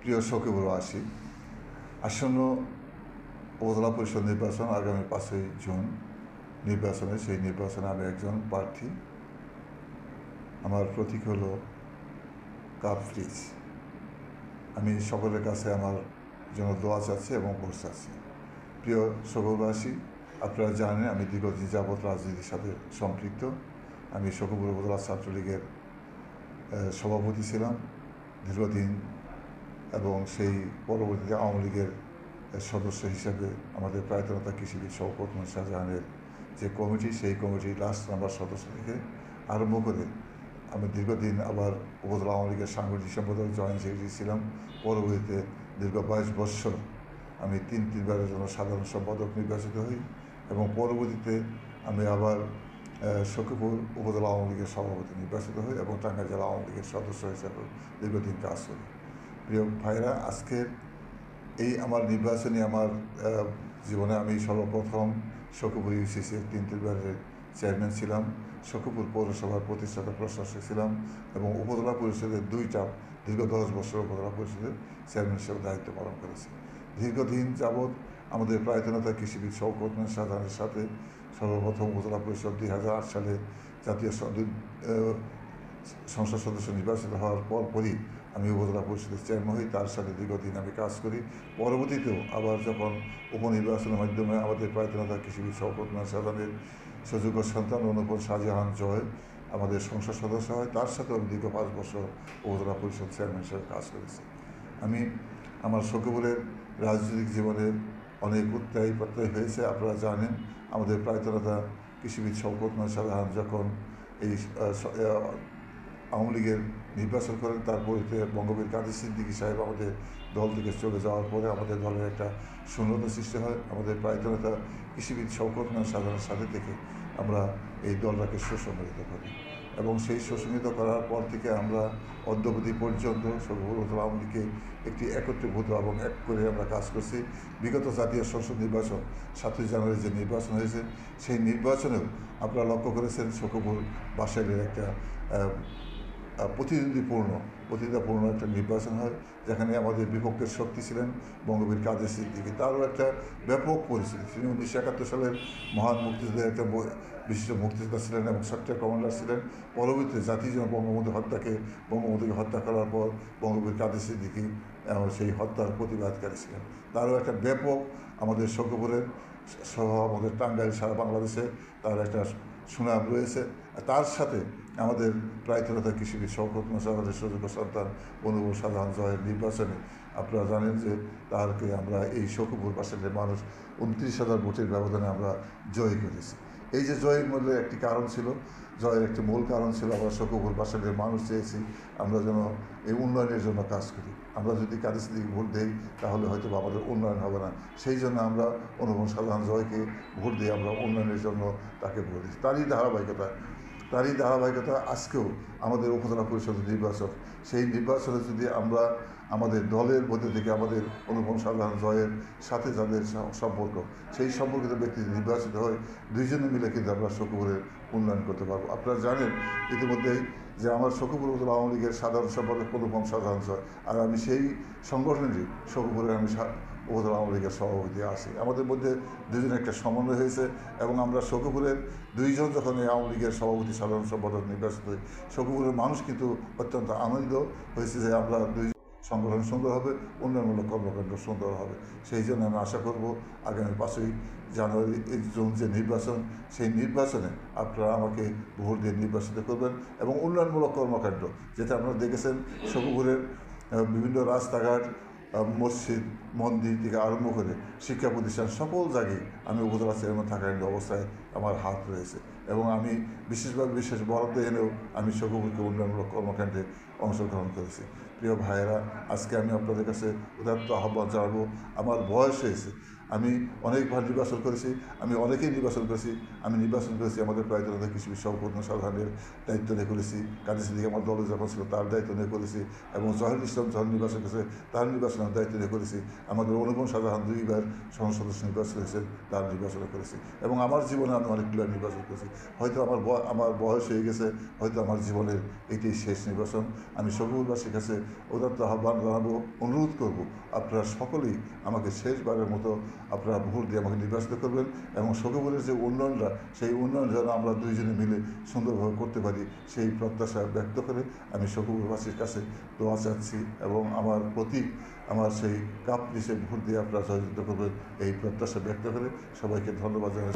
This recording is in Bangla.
প্রিয় সকিবুল আসি। আসন্ন উপজেলা পরিষদ নির্বাচন আগামী পাঁচই জুন। নির্বাচনে সেই নির্বাচনে আমি একজন প্রার্থী। আমার প্রতীক হলো কাপ ফ্রিজ। আমি সকলের কাছে আমার জন্য দোয়া চাচ্ছি এবং ভোট চাচ্ছি। প্রিয় সকলবাসী আপনারা জানেন আমি দীর্ঘদিন যাবৎ রাজনীতির সাথে সম্পৃক্ত। আমি সকলপুর উপজেলা ছাত্রলীগের সভাপতি ছিলাম। দীর্ঘদিন এবং সেই পরবর্তীতে আওয়ামী লীগের সদস্য হিসেবে আমাদের প্রায়তনতা কৃষিবিদ শওকত মোহাম্মদ শাহজাহানের যে কমিটি, সেই কমিটির লাস্ট নাম্বার সদস্য থেকে আরম্ভ করে আমি দীর্ঘদিন আবার উপজেলা আওয়ামী লীগের সাংগঠনিক সম্পাদক জয়েন্ট সেক্রেটারি ছিলাম। পরবর্তীতে দীর্ঘ বাইশ বৎসর আমি তিন, তিনবারের জন্য সাধারণ সম্পাদক নির্বাচিত হই এবং পরবর্তীতে আমি আবার সখীপুর উপজেলা আওয়ামী লীগের সভাপতি নির্বাচিত হই এবং টাঙ্গাইল জেলা আওয়ামী লীগের সদস্য হিসেবে দীর্ঘদিন কাজ করি। প্রিয় ভাইরা আজকের এই আমার নির্বাচনী আমার জীবনে আমি সর্বপ্রথম শকুপুর ইউসিসির তিন তিনবারের চেয়ারম্যান ছিলাম, শকুপুর পৌরসভার প্রতিষ্ঠাতা প্রশাসক ছিলাম এবং উপজেলা পরিষদের দুইটা দীর্ঘ দশ বছর উপজেলা পরিষদের চেয়ারম্যান হিসেবে দায়িত্ব পালন করেছি। দীর্ঘদিন যাবৎ আমাদের প্রায়তনতা কৃষিবিদ শওকত সাধারণের সাথে সর্বপ্রথম উপজেলা পরিষদ দুই হাজার আট সালে জাতীয় সংসদ সদস্য নির্বাচিত হওয়ার পরপরই আমি উপজেলা পরিষদের চেয়ারম্যান হই, তার সাথে দীর্ঘদিন আমি কাজ করি। পরবর্তীতেও আবার যখন উপনির্বাচনের মাধ্যমে আমাদের প্রায়তনতা কৃষিবিদ শওকত শাহজাহানের সুযোগ্য সন্তান অনুপর শাহজাহান জয় আমাদের সংসদ সদস্য হয়, তার সাথেও আমি দীর্ঘ পাঁচ বছর উপজেলা পরিষদ চেয়ারম্যান হিসেবে কাজ করেছি। আমি আমার শোকবুলের রাজনৈতিক জীবনের অনেক উত্তায়ী প্রত্যয় হয়েছে, আপনারা জানেন, আমাদের প্রায়তনতা কৃষিবিদ শওকত শাহজাহান যখন এই আওয়ামী লীগের নির্বাচন করেন তারপরে বঙ্গবীর কাদের সিদ্দিকী সাহেব আমাদের দল থেকে চলে যাওয়ার পরে আমাদের দলের একটা শূন্যতা সৃষ্টি হয়। আমাদের প্রায়তনতা কৃষিবিদ শওকত মোহাম্মদ শাহজাহানের সাথে থেকে আমরা এই দলটাকে সুসংগঠিত করি। এবং সেই সুসংগঠিত করার পর থেকে আমরা অদ্যবধি পর্যন্ত সর্বপ্রথম আওয়ামী লীগকে একটি একত্রীভূত এবং এক করে আমরা কাজ করছি। বিগত জাতীয় সংসদ নির্বাচন সাতই জানুয়ারি যে নির্বাচন হয়েছে, সেই নির্বাচনেও আপনারা লক্ষ্য করেছেন শোকপুর বাসাইলের একটা প্রতিদ্বন্দ্বীপূর্ণ প্রতিদ্বন্দ্বিপূর্ণ একটা নির্বাচন হয় যেখানে আমাদের বিপক্ষের শক্তি ছিলেন বঙ্গবীর কাদের সিদ্দিকী। তারও একটা ব্যাপক পরিস্থিতি তিনি উনিশশো একাত্তর সালের মহান মুক্তিযুদ্ধের একটা বিশিষ্ট মুক্তিযোদ্ধা ছিলেন এবং সফটওয়্যার কমান্ডার ছিলেন। পরবর্তীতে জাতির জন্য বঙ্গবন্ধু হত্যাকে বঙ্গবন্ধুকে হত্যা করার পর বঙ্গবীর কাদের সিদ্দিকী আহ, সেই হত্যার প্রতিবাদকারী ছিলেন। তারও একটা ব্যাপক আমাদের শোকপুরের সহ আমাদের টাঙ্গাইল সারা বাংলাদেশে তার একটা সুনাম রয়েছে। তার সাথে আমাদের প্রায়তরতা কৃষিবিদ শওকত মোসাদের সুযোগ্য সন্তান অনুব সাধারণ জয়ের নির্বাচনে আপনারা জানেন যে তারকে আমরা এই শকুপুর বাসের মানুষ উনত্রিশ হাজার ভোটের ব্যবধানে আমরা জয় করেছি। এই যে জয়ের মধ্যে একটি কারণ ছিল, জয়ের একটি মূল কারণ ছিল, আমরা শকুপুর পাশের মানুষ চেয়েছি, আমরা যেন এই উন্নয়নের জন্য কাজ করি। আমরা যদি কাদের দিকে ভোট দিই, তাহলে হয়তো আমাদের উন্নয়ন হবে না। সেই জন্য আমরা অনুপম সাধারণ জয়কে ভোট দিয়ে আমরা উন্নয়নের জন্য তাকে ভোট দিই তারই ধারাবাহিকতা তারই ধারাবাহিকতা আজকেও আমাদের উপজেলা পরিষদের নির্বাচন সেই নির্বাচনে যদি আমরা আমাদের দলের মধ্যে থেকে আমাদের অনুপম সাধারণ জয়ের সাথে যাদের সম্পর্ক, সেই সম্পর্কিত ব্যক্তি নির্বাচিত হয়, দুইজনে মিলে কিন্তু আমরা শকুপুরের উন্নয়ন করতে পারব। আপনারা জানেন ইতিমধ্যেই যে আমার শকুপুর উপজেলা আওয়ামী লীগের সাধারণ সম্পাদক অনুপম সাধারণ জয়। আর আমি সেই সংগঠনেরই শকুপুরের আমি উপজেলা আওয়ামী লীগের সভাপতি আছি। আমাদের মধ্যে দুজনে একটা সমন্বয় হয়েছে এবং আমরা শকুপুরের দুইজন যখন এই আওয়ামী লীগের সভাপতি, সাধারণ সম্পাদক, নির্বাচিত হই, শকুপুরের মানুষ কিন্তু অত্যন্ত আনন্দিত হয়েছে যে আমরা দুই সংগঠন সুন্দর হবে, উন্নয়নমূলক কর্মকাণ্ড সুন্দর হবে। সেই জন্য আমি আশা করব আগামী পাঁচই জানুয়ারি জুন যে নির্বাচন, সেই নির্বাচনে আপনারা আমাকে ভোট দিয়ে নির্বাচিত করবেন এবং উন্নয়নমূলক কর্মকাণ্ড, যেটা আপনারা দেখেছেন, শকুপুরের বিভিন্ন রাস্তাঘাট মসজিদ, মন্দির থেকে আরম্ভ করে শিক্ষা প্রতিষ্ঠান সকল জায়গায় আমি উপজেলা চেয়ারম্যান থাকাকালীন অবস্থায় আমার হাত রয়েছে। এবং আমি বিশেষভাবে বিশেষ বরাদ্দ এনেও আমি সকলকে উন্নয়নমূলক কর্মকাণ্ডে অংশগ্রহণ করেছি। প্রিয় ভাইয়েরা, আজকে আমি আপনাদের কাছে উদাত্ত আহ্বান জানাব। আমার বয়স হয়েছে। আমি অনেকবার নির্বাচন করেছি, আমি অনেকেই নির্বাচন করেছি, আমি নির্বাচন করেছি, আমাদের প্রায় জনতা কৃষি সভাপতি সাধারণের দায়িত্ব নিয়ে করেছি কাজী সিদ্দিক আমার দলে যখন ছিল তার দায়িত্ব নিয়ে করেছি এবং জহিরুল ইসলাম যখন নির্বাচন করেছে তার নির্বাচনের দায়িত্ব নিয়ে করেছি, আমাদের অনুপম সাধারণ দুইবার সংসদ সদস্য নির্বাচন হয়েছেন, তার নির্বাচন করেছি এবং আমার জীবনে আমি অনেকগুলো নির্বাচন করেছি। হয়তো আমার আমার বয়স হয়ে গেছে, হয়তো আমার জীবনের এটাই শেষ নির্বাচন। আমি সকলবাসীর কাছে উদাত্ত আহ্বান জানাব, অনুরোধ করব, আপনারা সকলেই আমাকে শেষবারের মতো আপনারা ভোট দিয়ে আমাকে নির্বাচিত করবেন এবং সকলের যে উন্নয়নটা, সেই উন্নয়ন যেন আমরা দুইজনে মিলে সুন্দরভাবে করতে পারি, সেই প্রত্যাশা ব্যক্ত করে আমি সকলবাসীর কাছে দোয়া চাচ্ছি এবং আমার প্রতি আমার সেই কাপ হিসেবে ভোট দিয়ে আপনারা সহযোগিতা করবেন, এই প্রত্যাশা ব্যক্ত করে সবাইকে ধন্যবাদ জানাই।